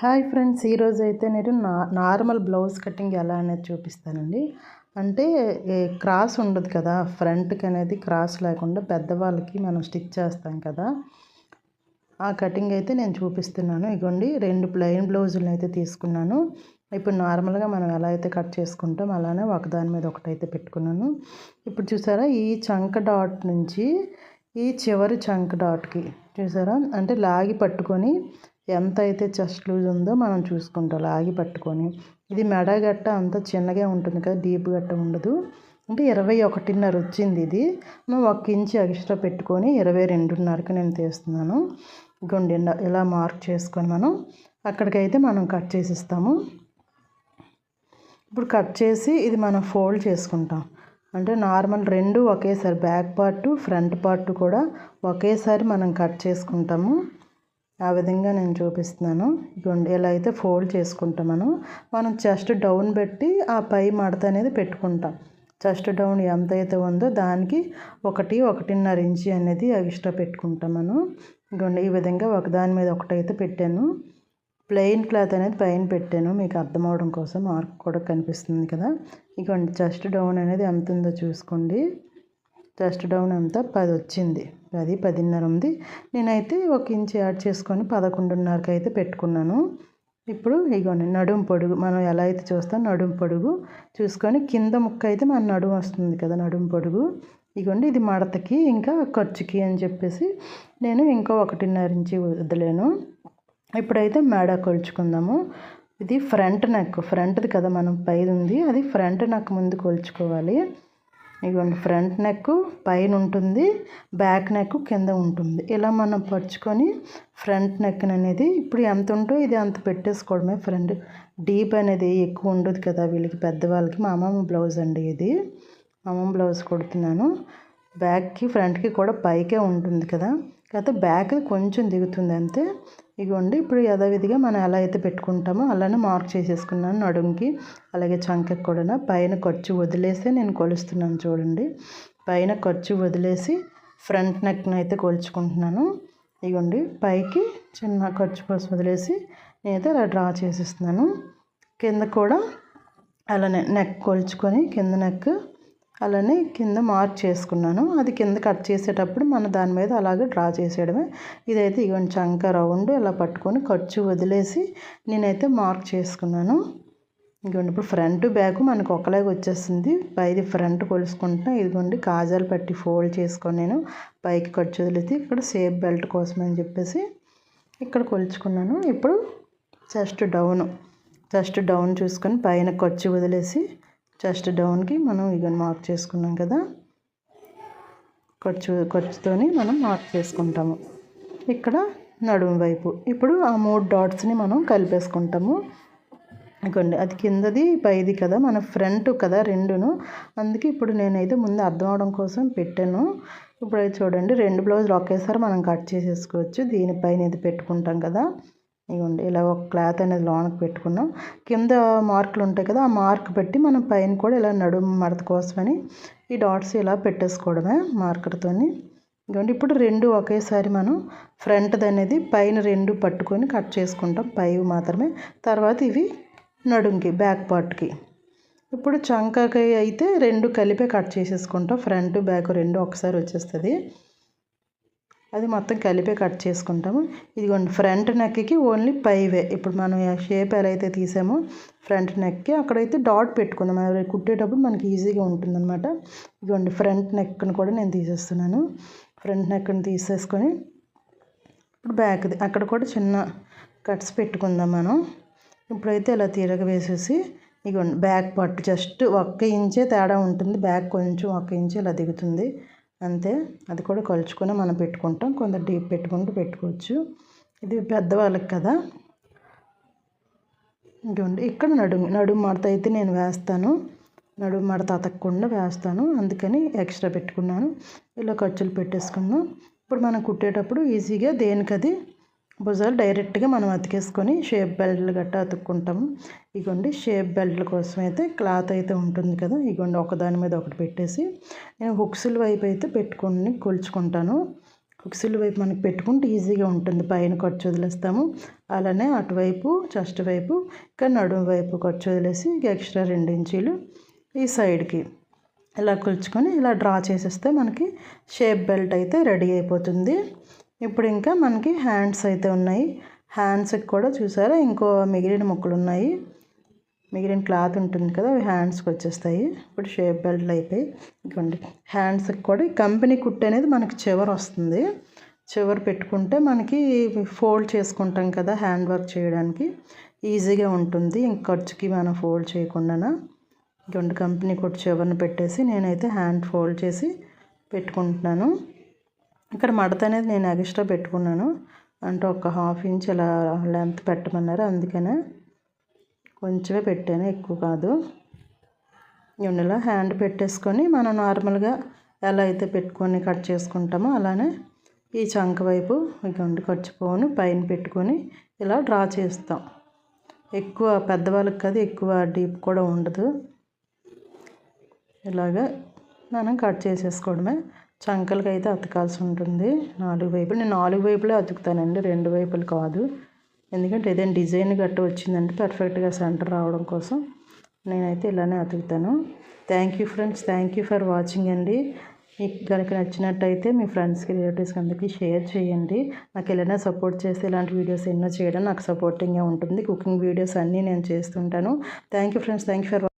Hi friends ఈరోజు అయితే నేను నా నార్మల్ బ్లౌజ్ కటింగ్ ఎలా అనేది చూపిస్తానండి. అంటే క్రాస్ ఉండదు కదా ఫ్రంట్కి అనేది క్రాస్ లేకుండా పెద్దవాళ్ళకి మనం స్టిచ్ చేస్తాం కదా. ఆ కటింగ్ అయితే నేను చూపిస్తున్నాను. ఇగోండి రెండు ప్లెయిన్ బ్లౌజులను అయితే తీసుకున్నాను. ఇప్పుడు నార్మల్గా మనం ఎలా అయితే కట్ చేసుకుంటాం అలానే ఒకదాని మీద ఒకటైతే పెట్టుకున్నాను. ఇప్పుడు చూసారా ఈ చంక డాట్ నుంచి ఈ చివరి చంక డాట్కి చూసారా అంటే లాగి పట్టుకొని ఎంత అయితే చెస్ట్ లూజ్ ఉందో మనం చూసుకుంటాం లాగి పట్టుకొని ఇది మెడ గట్ట అంత చిన్నగా ఉంటుంది కదా డీప్ గట్ట ఉండదు. అంటే ఇరవై ఒకటిన్నర వచ్చింది ఇది. మనం ఒక ఇంచు ఎక్స్ట్రా పెట్టుకొని ఇరవై రెండున్నరకి నేను తీస్తున్నాను. గుండె ఇలా మార్క్ చేసుకొని మనం అక్కడికైతే మనం కట్ చేసిస్తాము. ఇప్పుడు కట్ చేసి ఇది మనం ఫోల్డ్ చేసుకుంటాం. అంటే నార్మల్ రెండు ఒకేసారి బ్యాక్ పార్ట్ ఫ్రంట్ పార్ట్ కూడా ఒకేసారి మనం కట్ చేసుకుంటాము. ఆ విధంగా నేను చూపిస్తున్నాను. ఇదిగోండి ఇలా అయితే ఫోల్డ్ చేసుకుంటాం మనం. మనం చెస్ట్ డౌన్ పెట్టి ఆ పై మడత అనేది పెట్టుకుంటాం. చెస్ట్ డౌన్ ఎంత అయితే ఉందో దానికి ఒకటి ఒకటిన్నర ఇంచి అనేది ఎక్స్ట్రా పెట్టుకుంటాం మనం. ఇదిగోండి ఈ విధంగా ఒకదాని మీద ఒకటైతే పెట్టాను. ప్లెయిన్ క్లాత్ అనేది పైన పెట్టాను. మీకు అర్థం అవడం కోసం మార్క్ కూడా కనిపిస్తుంది కదా. ఇదిగోండి చెస్ట్ డౌన్ అనేది ఎంత ఉందో చూసుకోండి. జస్ట్ డౌన్ అంతా పది వచ్చింది. పది పదిన్నర ఉంది. నేనైతే ఒక ఇంచ్ యాడ్ చేసుకొని పదకొండున్నరకి అయితే పెట్టుకున్నాను. ఇప్పుడు ఇగోండి నడుం పొడుగు మనం ఎలా అయితే చూస్తాం నడుం పొడుగు చూసుకొని కింద ముక్క అయితే మన నడుము వస్తుంది కదా నడుం పొడుగు. ఇగోండి ఇది మడతకి ఇంకా ఖర్చుకి అని చెప్పేసి నేను ఇంకా ఒకటిన్నర ఇంచి వదిలేను. ఇప్పుడైతే మేడ కొలుచుకుందాము. ఇది ఫ్రంట్ నెక్ ఫ్రంట్ది కదా మనం పైది ఉంది అది ఫ్రంట్ నెక్ ముందు కొలుచుకోవాలి. ఇదిగోండి ఫ్రంట్ నెక్ పైన ఉంటుంది బ్యాక్ నెక్ కింద ఉంటుంది. ఇలా మనం పరుచుకొని ఫ్రంట్ నెక్ అనేది ఇప్పుడు ఎంత ఉంటో ఇది అంత పెట్టేసుకోవడమే ఫ్రంట్. డీప్ అనేది ఎక్కువ ఉండదు కదా వీళ్ళకి పెద్దవాళ్ళకి. మా అమ్మమ్మ బ్లౌజ్ అండి ఇది. అమ్మమ్మ బ్లౌజ్ కొడుతున్నాను. బ్యాక్కి ఫ్రంట్కి కూడా పైకే ఉంటుంది కదా. కాకపోతే బ్యాక్ కొంచెం దిగుతుంది అంతే ఇగోండి ఇప్పుడు యథావిధిగా మనం ఎలా అయితే పెట్టుకుంటామో అలానే మార్క్ చేసేసుకున్నాను నడుంకి. అలాగే చంకకి కూడా పైన ఖర్చు వదిలేసి నేను కొలుస్తున్నాను చూడండి. పైన ఖర్చు వదిలేసి ఫ్రంట్ నెక్ని అయితే కొలుచుకుంటున్నాను. ఇగోండి పైకి చిన్న ఖర్చు కోసం వదిలేసి నేనైతే అలా డ్రా చేసేస్తున్నాను. కింద కూడా అలానే నెక్ కొలుచుకొని కింద నెక్ అలానే కింద మార్క్ చేసుకున్నాను. అది కింద కట్ చేసేటప్పుడు మన దాని మీద అలాగే డ్రా చేసేయడమే. ఇదైతే ఇవన్నీ చంక రౌండ్ ఇలా పట్టుకొని ఖర్చు వదిలేసి నేనైతే మార్క్ చేసుకున్నాను. ఇదిగోండి ఇప్పుడు ఫ్రంట్ బ్యాక్ మనకు ఒకలాగా వచ్చేస్తుంది పైది ఫ్రంట్ కొలుసుకుంటున్నా. ఇదిగోండి కాజాలు పట్టి ఫోల్డ్ చేసుకొని నేను పైకి ఖర్చు వదిలితే ఇక్కడ సేఫ్ బెల్ట్ కోసం అని చెప్పేసి ఇక్కడ కొలుచుకున్నాను. ఇప్పుడు చెస్ట్ డౌన్. చెస్ట్ డౌన్ చూసుకొని పైన ఖర్చు వదిలేసి చెస్ట్ డౌన్కి మనం ఇక మార్క్ చేసుకున్నాం కదా? ఖర్చు ఖర్చుతోని మనం మార్క్ చేసుకుంటాము. ఇక్కడ నడుము వైపు. ఇప్పుడు ఆ మూడు డాట్స్ని మనం కలిపేసుకుంటాము. ఇదిగోండి అది కిందది పైది కదా మన ఫ్రంట్ కదా రెండును. అందుకే ఇప్పుడు నేనైతే ముందు అర్థం అవడం కోసం పెట్టాను. ఇప్పుడైతే చూడండి రెండు బ్లౌజులు ఒకేసారి మనం కట్ చేసేసుకోవచ్చు. దీనిపైన ఇది పెట్టుకుంటాం కదా. ఇవ్వండి ఇలా ఒక క్లాత్ అనేది లోనకి పెట్టుకున్నాం. కింద మార్కులు ఉంటాయి కదా ఆ మార్క్ పెట్టి మనం పైన కూడా ఇలా నడుము మడత కోసమని ఈ డాట్స్ ఇలా పెట్టేసుకోవడమే మార్కర్తో ఇవ్వండి ఇప్పుడు రెండు ఒకేసారి మనం ఫ్రంట్ది అనేది పైన రెండు పట్టుకొని కట్ చేసుకుంటాం పై మాత్రమే. తర్వాత ఇవి నడుంకి బ్యాక్ పార్ట్కి. ఇప్పుడు చంకకి అయితే రెండు కలిపే కట్ చేసేసుకుంటాం ఫ్రంట్ బ్యాక్ రెండు ఒకసారి వచ్చేస్తుంది. అది మొత్తం కలిపే కట్ చేసుకుంటాము. ఇదిగోండి ఫ్రంట్ నెక్కి ఓన్లీ పైవే. ఇప్పుడు మనం షేప్ ఎలా అయితే తీసామో ఫ్రంట్ నెక్కి అక్కడైతే డాట్ పెట్టుకుందాం. అది కుట్టేటప్పుడు మనకి ఈజీగా ఉంటుందన్నమాట. ఇదిగోండి ఫ్రంట్ నెక్ని కూడా నేను తీసేస్తున్నాను. ఫ్రంట్ నెక్ని తీసేసుకొని ఇప్పుడు బ్యాక్ది అక్కడ కూడా చిన్న కట్స్ పెట్టుకుందాం మనం. ఇప్పుడైతే ఇలా తీరగ వేసేసి ఇగోండి బ్యాక్ పట్టు జస్ట్ ఒక్క ఇంచే తేడా ఉంటుంది. బ్యాక్ కొంచెం ఒక్క ఇంచే ఇలా దిగుతుంది. అంతే. అది కూడా కలుచుకొని మనం పెట్టుకుంటాం. కొంత డీప్ పెట్టుకుంటూ పెట్టుకోవచ్చు. ఇది పెద్దవాళ్ళకి కదా. ఇంకోండి ఇక్కడ నడుము నడుము మడత అయితే నేను వేస్తాను. నడుము మడత అతకకుండా వేస్తాను. అందుకని ఎక్స్ట్రా పెట్టుకున్నాను. ఇలా ఖర్చులు పెట్టేసుకున్నాం. ఇప్పుడు మనం కుట్టేటప్పుడు ఈజీగా దేనికది భుజాలు డైరెక్ట్గా మనం అతికేసుకొని షేప్ బెల్ట్లు గట్టా అతుక్కుంటాము ఇగోండి షేప్ బెల్ట్ల కోసం అయితే క్లాత్ అయితే ఉంటుంది కదా ఇగోండి ఒకదాని మీద ఒకటి పెట్టేసి నేను హుక్స్ల వైపు అయితే పెట్టుకొని కొలుచుకుంటాను. ఉక్సుల వైపు మనకి పెట్టుకుంటే ఈజీగా ఉంటుంది పైన ఖర్చు వదిలేస్తాము. అలానే అటువైపు చెస్ట్ వైపు ఇంకా నడుము వైపు ఖర్చు వదిలేసి ఎక్స్ట్రా రెండు ఇంచీలు ఈ సైడ్కి ఇలా కొలుచుకొని ఇలా డ్రా చేసేస్తే మనకి షేప్ బెల్ట్ అయితే రెడీ అయిపోతుంది. ఇప్పుడు ఇంకా మనకి హ్యాండ్స్ అయితే ఉన్నాయి. హ్యాండ్స్కి కూడా చూసారా? ఇంకో మిగిలిన ముక్కలు ఉన్నాయి. మిగిలిన క్లాత్ ఉంటుంది కదా అవి హ్యాండ్స్కి వచ్చేస్తాయి. ఇప్పుడు షేప్ బెల్ట్లు అయిపోయి ఇంకోండి. హ్యాండ్స్కి కూడా కంపెనీ కుట్టు అనేది మనకి చివరి వస్తుంది. చివరి పెట్టుకుంటే మనకి ఫోల్డ్ చేసుకుంటాం కదా హ్యాండ్ వర్క్ చేయడానికి. ఈజీగా ఉంటుంది. ఇంక ఖర్చుకి మనం ఫోల్డ్ చేయకుండా ఇంకోండి కంపెనీ కుట్టు చివరిని పెట్టేసి నేనైతే హ్యాండ్ ఫోల్డ్ చేసి పెట్టుకుంటున్నాను. ఇక్కడ మడత అనేది నేను ఎక్స్ట్రా పెట్టుకున్నాను. అంటే ఒక హాఫ్ ఇంచ్ ఇలా లెంత్ పెట్టమన్నారు. అందుకనే కొంచెమే పెట్టాను. ఎక్కువ కాదు. ఇలా హ్యాండ్ పెట్టేసుకొని మనం నార్మల్గా ఎలా అయితే పెట్టుకొని కట్ చేసుకుంటామో అలానే ఈ చంక వైపు ఇటువంటి ఖర్చుపోను పైన పెట్టుకొని ఇలా డ్రా చేస్తాం. ఎక్కువ పెద్దవాళ్ళకి కాదు ఎక్కువ డీప్ కూడా ఉండదు. ఇలాగా మనం కట్ చేసేసుకోవడమే. చంకలకి అయితే అతకాల్సి ఉంటుంది నాలుగు వైపులు. నేను నాలుగు వైపులే అతుకుతానండి. రెండు వైపులు కాదు. ఎందుకంటే ఏదైనా డిజైన్ గట్ట వచ్చిందంటే పర్ఫెక్ట్గా సెంటర్ రావడం కోసం నేనైతే ఇలానే అతుకుతాను. Thank you friends thank you for watching అండి. మీకు కనుక నచ్చినట్టయితే మీ ఫ్రెండ్స్కి రిలేటివ్స్కి అందరికీ షేర్ చేయండి. నాకు ఇలానే సపోర్ట్ చేస్తే ఇలాంటి వీడియోస్ ఎన్నో చేయడం నాకు సపోర్టింగ్గా ఉంటుంది. కుకింగ్ వీడియోస్ అన్నీ నేను చేస్తుంటాను. Thank you friends thank you for